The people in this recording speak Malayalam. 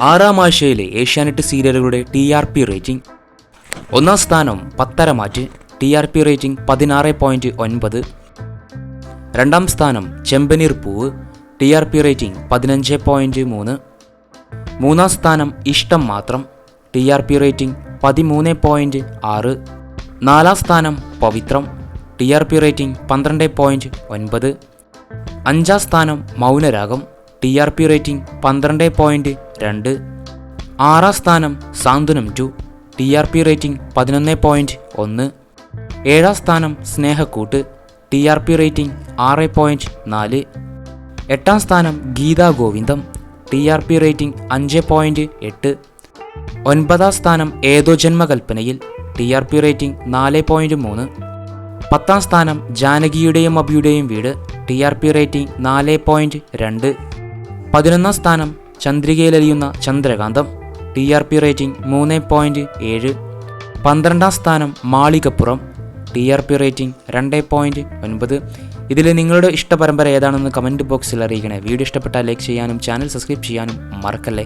ആറാം ആഴ്ചയിലെ ഏഷ്യാനെറ്റ് സീരിയലുകളുടെ ടി ആർ പി റേറ്റിംഗ്. ഒന്നാം സ്ഥാനം Pathara Mattu T R P rating പതിനാറ് പോയിന്റ് ഒൻപത്. രണ്ടാം സ്ഥാനം Chembaneer Poovu T R P rating പതിനഞ്ച് പോയിന്റ് മൂന്ന്. മൂന്നാം സ്ഥാനം Ishtam Mathram T R P rating പതിമൂന്ന് പോയിന്റ് ആറ്. നാലാം സ്ഥാനം Pavithram T R P rating പന്ത്രണ്ട് പോയിന്റ് ഒൻപത്. അഞ്ചാം സ്ഥാനം Mounaragam T R P rating പന്ത്രണ്ട് പോയിന്റ് രണ്ട്. ആറാം സ്ഥാനം Santhwanam two. T R P rating പതിനൊന്ന് പോയിന്റ് ഒന്ന്. ഏഴാം സ്ഥാനം Snehakkoottu. T R P rating ആറ് പോയിന്റ് നാല്. എട്ടാം സ്ഥാനം Geetha Govindam. T R P rating അഞ്ച് പോയിന്റ് എട്ട്. ഒൻപതാം സ്ഥാനം Etho Janmakalpanayil. T R P rating നാല് പോയിന്റ് മൂന്ന്. പത്താം സ്ഥാനം ജാനകിയുടെയും അബിയുടെയും Veedu. T R P rating നാല് പോയിന്റ് രണ്ട്. പതിനൊന്നാം സ്ഥാനം ചന്ദ്രികയിലലിയുന്ന Chandrakantham. T R P rating മൂന്ന് പോയിന്റ് ഏഴ്. പന്ത്രണ്ടാം സ്ഥാനം Malikappuram. T R P rating രണ്ട് പോയിന്റ് ഒൻപത്. ഇതിൽ നിങ്ങളുടെ ഇഷ്ടപരമ്പര ഏതാണെന്ന് കമന്റ് ബോക്സിൽ അറിയിക്കണേ. വീഡിയോ ഇഷ്ടപ്പെട്ടാൽ ലൈക്ക് ചെയ്യാനും ചാനൽ സബ്സ്ക്രൈബ് ചെയ്യാനും മറക്കല്ലേ?